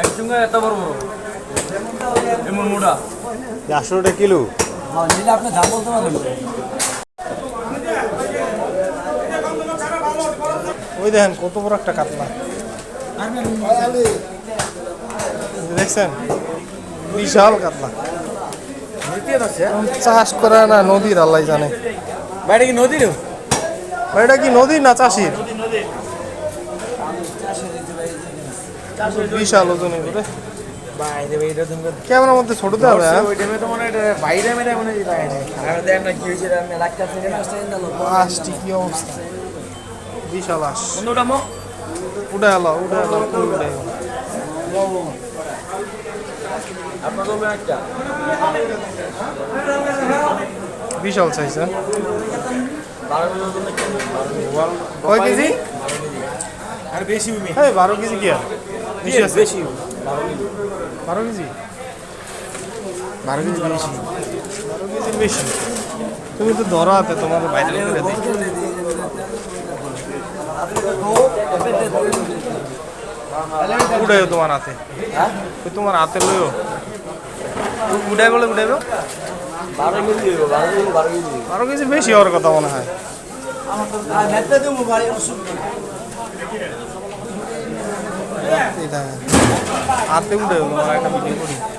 একসঙ্গে এত বড় বড়। এমন মোটা চারশো টাকা কিলো আপনি দাম বলতে পারবেন। ওই দেখেন কত বড় একটা কাতলা। দেখছেন? বিশাল কাতলা। চাষ করে না নদীর আল্লাহ জানে। বাইরে কি নদীর এটা কি নদী না চাষির? বিশাল ওজন এগুলো ক্যামেরার মধ্যে ছোট দেওয়া হবে হ্যাঁ? তো কি অবস্থা? বিশাল আস উঠে এলো উঠে এলো বিশাল সাইজ হ্যাঁ? কয় কেজি? আর বেশি হ্যাঁ বারো কেজি কি আর? বেশি আছে বেশি বারো কেজি বারো কেজি বেশি বারো কেজির বেশি। তুমি তো ধরো হাতে তোমার বাইরে করে তোমার হাতে। হ্যাঁ? তোমার হাতে লইও। উড়াই বলে বারো কেজি কেজি বারো কেজি বেশি হওয়ার কথা মনে হয়। এটা হাতে উড়াইও তোমার একটা ভিডিও করি